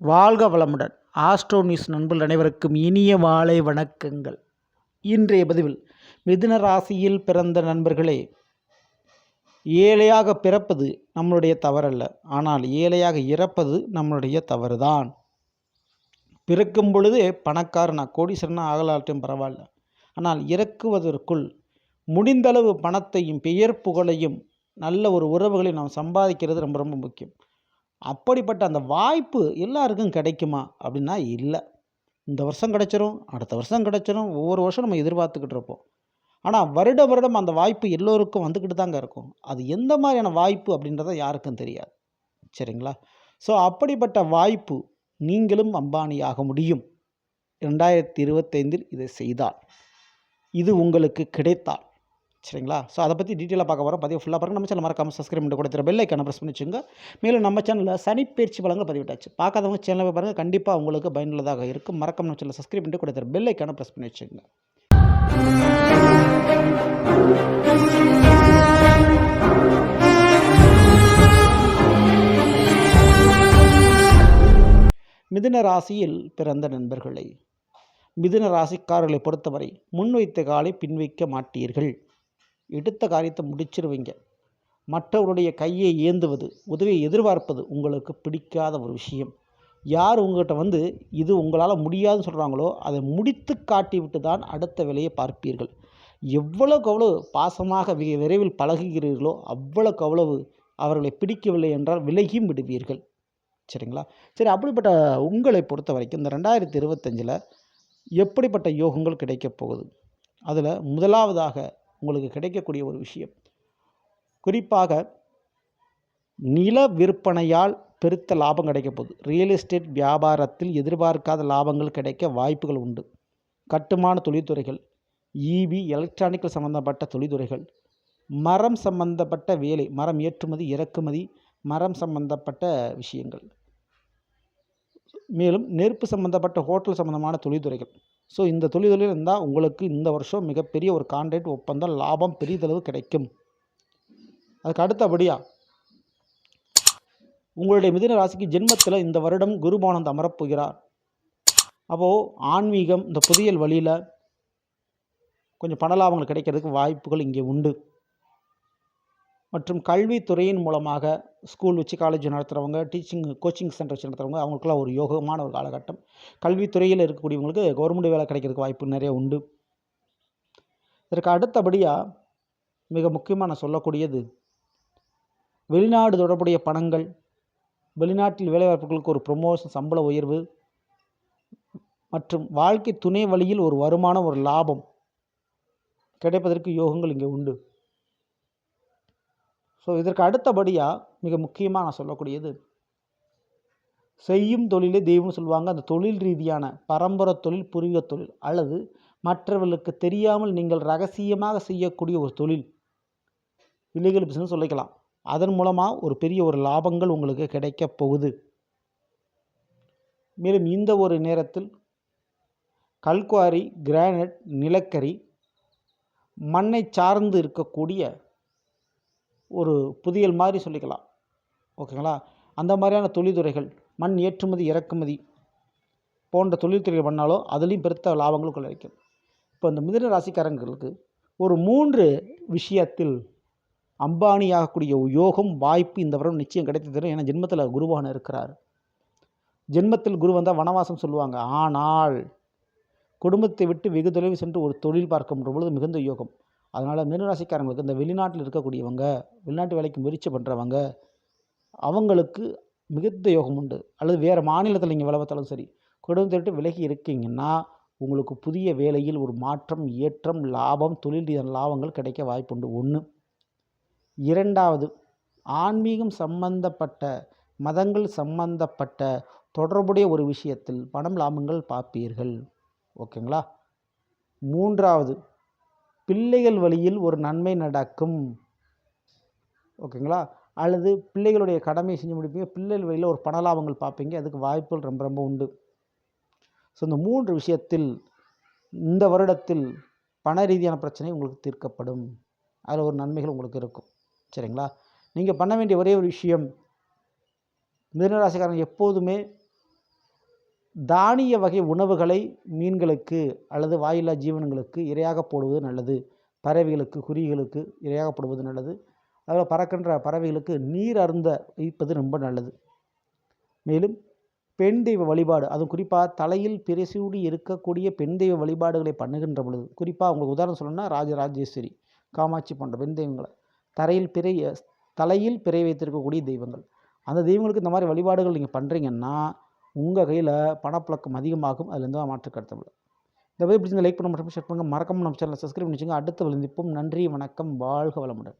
வாழ்க வளமுடன். Astro news நண்பர்கள் அனைவருக்கும் இனிய வாழை வணக்கங்கள். இன்றைய பதிவில் மிதுன ராசியில் பிறந்த நண்பர்களே ஏழையாக பிறப்பது நம்மளுடைய தவறல்ல. ஆனால் ஏழையாக இறப்பது நம்மளுடைய தவறுதான். பிறக்கும் பொழுதே பணக்காரனா கோடீஸ்வரனா ஆகலாட்டும் பரவாயில்ல. ஆனால் இறக்குவதற்குள் முடிந்தளவு பணத்தையும் பெயர் புகழையும் நல்ல ஒரு உறவுகளை நாம் சம்பாதிக்கிறது ரொம்ப ரொம்ப முக்கியம். அப்படிப்பட்ட அந்த வாய்ப்பு எல்லாருக்கும் கிடைக்குமா? அப்படின்னா இல்லை. இந்த வருஷம் கிடச்சிரும் அடுத்த வருஷம் கிடச்சிரும் ஒவ்வொரு வருஷம் நம்ம எதிர்பார்த்துக்கிட்டு இருப்போம். ஆனால் வருட வருடம் அந்த வாய்ப்பு எல்லோருக்கும் வந்துக்கிட்டு தாங்க இருக்கும். அது எந்த மாதிரியான வாய்ப்பு அப்படின்றத யாருக்கும் தெரியாது. சரிங்களா? ஸோ அப்படிப்பட்ட வாய்ப்பு நீங்களும் அம்பானியாக முடியும். ரெண்டாயிரத்தி இருபத்தைந்தில் இதை செய்தால். இது உங்களுக்கு கிடைத்தால். சரிங்களா? ஸோ அதை பற்றி டீட்டெயிலாக பார்க்க போகிறோம் பதிவு ஃபுல்லாக பாருங்கள் நம்ம சேனல் மறக்காமல் சப்ஸ்கிரைப் பண்ணி கொடுத்துரு பெல் ஐக்கான ப்ரெஸ் பண்ணி வச்சுங்க மேலும் நம்ம சேனலில் சனிப்பயிற்சி பலங்கள் பதிவிட்டாச்சு. பார்க்காதவங்க சேனலை பாருங்கள் கண்டிப்பாக உங்களுக்கு பயனுள்ளதாக இருக்கும். மறக்காம நம்ம சேனல் சப்ஸ்கிரைப் பண்ணி கொடுத்துரு பெல் ஐக்கான ப்ரெஸ் பண்ணி வச்சுங்க மிதுன ராசியில் பிறந்த நண்பர்களை மிதுன ராசிக்காரர்களை பொறுத்தவரை முன்வைத்த காலை பின்வைக்க மாட்டீர்கள். எடுத்த காரியத்தை முடிச்சிருவீங்க. மற்றவருடைய கையை ஏந்துவது உதவியை எதிர்பார்ப்பது உங்களுக்கு பிடிக்காத ஒரு விஷயம். யார் உங்கள்கிட்ட வந்து இது உங்களால் முடியாதுன்னு சொல்கிறாங்களோ அதை முடித்து காட்டிவிட்டு தான் அடுத்த வேலையை பார்ப்பீர்கள். எவ்வளோக்கு அவ்வளவு பாசமாக விரைவில் பழகுகிறீர்களோ அவ்வளோக்கு அவ்வளவு அவர்களை பிடிக்கவில்லை என்றால் விலகியும் விடுவீர்கள். சரிங்களா? சரி அப்படிப்பட்ட உங்களை பொறுத்த வரைக்கும் இந்த ரெண்டாயிரத்தி இருபத்தஞ்சில் எப்படிப்பட்ட யோகங்கள் கிடைக்கப் போகுது? அதில் முதலாவதாக உங்களுக்கு கிடைக்கக்கூடிய ஒரு விஷயம். குறிப்பாக நில விற்பனையால் பெருத்த லாபம் கிடைக்க போகுது. ரியல் எஸ்டேட் வியாபாரத்தில் எதிர்பார்க்காத லாபங்கள் கிடைக்க வாய்ப்புகள் உண்டு. கட்டுமான தொழில்துறைகள் ஈவி எலக்ட்ரானிக்கல் சம்பந்தப்பட்ட தொழில்துறைகள் மரம் சம்பந்தப்பட்ட வேலை மரம் ஏற்றுமதி இறக்குமதி மரம் சம்பந்தப்பட்ட விஷயங்கள். மேலும் நெருப்பு சம்பந்தப்பட்ட ஹோட்டல் சம்பந்தமான தொழில்துறைகள். ஸோ இந்த தொழில்துறையில் இருந்தால் உங்களுக்கு இந்த வருஷம் மிகப்பெரிய ஒரு கான்ட்ராக்ட் ஒப்பந்தம் லாபம் பெரிதளவு கிடைக்கும். அதுக்கு அடுத்தபடியாக உங்களுடைய மிதின ராசிக்கு ஜென்மத்தில் இந்த வருடம் குருபானந்த் அமரப்போகிறார் அப்போது ஆன்மீகம் இந்த புதியல் வழியில் கொஞ்சம் பண லாபங்கள் கிடைக்கிறதுக்கு வாய்ப்புகள் இங்கே உண்டு. மற்றும் கல்வித்துறையின் மூலமாக ஸ்கூல் வச்சு காலேஜ் நடத்துகிறவங்க டீச்சிங் கோச்சிங் சென்டர் வச்சு நடத்துகிறவங்க அவங்களுக்குலாம் ஒரு யோகமான ஒரு காலகட்டம். கல்வித்துறையில் இருக்கக்கூடியவங்களுக்கு கவர்மெண்ட் வேலை கிடைக்கிறதுக்கு வாய்ப்பு நிறைய உண்டு. இதற்கு அடுத்தபடியாக மிக முக்கியமாக நான் சொல்லக்கூடியது வெளிநாடு தொடர்புடைய பணங்கள் வெளிநாட்டில் வேலைவாய்ப்புகளுக்கு ஒரு ப்ரொமோஷன் சம்பள உயர்வு மற்றும் வாழ்க்கை துணை வழியில் ஒரு வருமானம் ஒரு லாபம் கிடைப்பதற்கு யோகங்கள் இங்கே உண்டு. ஸோ இதற்கு அடுத்தபடியாக மிக முக்கியமாக நான் சொல்லக்கூடியது செய்யும் தொழிலே தெய்வம்னு சொல்லுவாங்க. அந்த தொழில் ரீதியான பரம்பரை தொழில் பூர்வீக தொழில் அல்லது மற்றவர்களுக்கு தெரியாமல் நீங்கள் ரகசியமாக செய்யக்கூடிய ஒரு தொழில். இல்லீகல் பிஸ்னஸ் சொல்லிக்கலாம். அதன் மூலமாக ஒரு பெரிய ஒரு லாபங்கள் உங்களுக்கு கிடைக்கப் போகுது. மேலும் இந்த ஒரு நேரத்தில் கல்குவாரி கிரானைட் நிலக்கரி மண்ணை சார்ந்து இருக்கக்கூடிய ஒரு புதியல் மாதிரி சொல்லிக்கலாம். ஓகேங்களா? அந்த மாதிரியான தொழில்துறைகள் மண் ஏற்றுமதி இறக்குமதி போன்ற தொழில்துறைகள் பண்ணாலும் அதுலேயும் பெருத்த லாபங்களும் கிடைக்கும். இப்போ இந்த மிதன ராசிக்காரங்களுக்கு ஒரு மூன்று விஷயத்தில் அம்பானி ஆகக்கூடிய யோகம் வாய்ப்பு இந்த வருடம் நிச்சயம் கிடைத்து தரும். ஏன்னா ஜென்மத்தில் குருவான இருக்கிறார். ஜென்மத்தில் குரு வந்தால் வனவாசம் சொல்லுவாங்க. ஆனால் குடும்பத்தை விட்டு வெகு தொலைவு சென்று ஒரு தொழில் பார்க்கும் பொழுது மிகுந்த யோகம். அதனால் மீனராசிக்காரங்களுக்கு இந்த வெளிநாட்டில் இருக்கக்கூடியவங்க வெளிநாட்டு வேலைக்கு முயற்சி பண்ணுறவங்க அவங்களுக்கு மிகுந்த யோகம் உண்டு. அல்லது வேறு மாநிலத்தில் நீங்கள் வேலை பார்த்தாலும் சரி குடும்பத்தை விட்டு விலகி இருக்கீங்கன்னா உங்களுக்கு புதிய வேலையில் ஒரு மாற்றம் ஏற்றம் லாபம் தொழில் ரீதியான லாபங்கள் கிடைக்க வாய்ப்புண்டு ஒன்று இரண்டாவது ஆன்மீகம் சம்பந்தப்பட்ட மதங்கள் சம்பந்தப்பட்ட தொடர்புடைய ஒரு விஷயத்தில் பணம் லாபங்கள் பார்ப்பீர்கள். ஓகேங்களா? மூன்றாவது பிள்ளைகள் வழியில் ஒரு நன்மை நடக்கும். ஓகேங்களா? அல்லது பிள்ளைகளுடைய கடமையை செஞ்சு முடிப்பீங்க பிள்ளைகள் வழியில் ஒரு பண லாபங்கள் பார்ப்பீங்க அதுக்கு வாய்ப்புகள் ரொம்ப ரொம்ப உண்டு. ஸோ இந்த மூன்று விஷயத்தில் இந்த வருடத்தில் பண ரீதியான பிரச்சனை உங்களுக்கு தீர்க்கப்படும். அதில் ஒரு நன்மைகள் உங்களுக்கு இருக்கும். சரிங்களா? நீங்கள் பண்ண வேண்டிய ஒரே ஒரு விஷயம் மிதனராசிக்காரன் எப்போதுமே தானிய வகை உணவுகளை மீன்களுக்கு அல்லது வாயில்லா ஜீவனங்களுக்கு இரையாக போடுவது நல்லது. பறவைகளுக்கு குருவிகளுக்கு இரையாக போடுவது நல்லது. அதில் பறக்கின்ற பறவைகளுக்கு நீர் அருந்த வைப்பது ரொம்ப நல்லது. மேலும் பெண் தெய்வ வழிபாடு அதுவும் குறிப்பாக தலையில் பிரசூடி இருக்கக்கூடிய பெண் தெய்வ வழிபாடுகளை பண்ணுகின்ற பொழுது குறிப்பாக உங்களுக்கு உதாரணம் சொல்லணும்னா ராஜராஜேஸ்வரி காமாட்சி போன்ற பெண் தெய்வங்களை தரையில் பிறை தலையில் பிறை வைத்திருக்கக்கூடிய தெய்வங்கள். அந்த தெய்வங்களுக்கு இந்த மாதிரி வழிபாடுகள் நீங்கள் பண்ணுறீங்கன்னா உங்கள் கையில் பணப்பழக்கம் அதிகமாகும் அதுலேருந்து எந்த மாற்று கருத்தமில்லை இந்த வீடியோ பிடிச்சிங்க லைக் பண்ண மட்டும் ஷேர் பண்ணுங்கள் மறக்காம நம்ம சேனலை சப்ஸ்கிரைப் பண்ணி வச்சுங்க அடுத்த விழுந்திப்போம் நன்றி வணக்கம் வாழ்க வளமுடன்.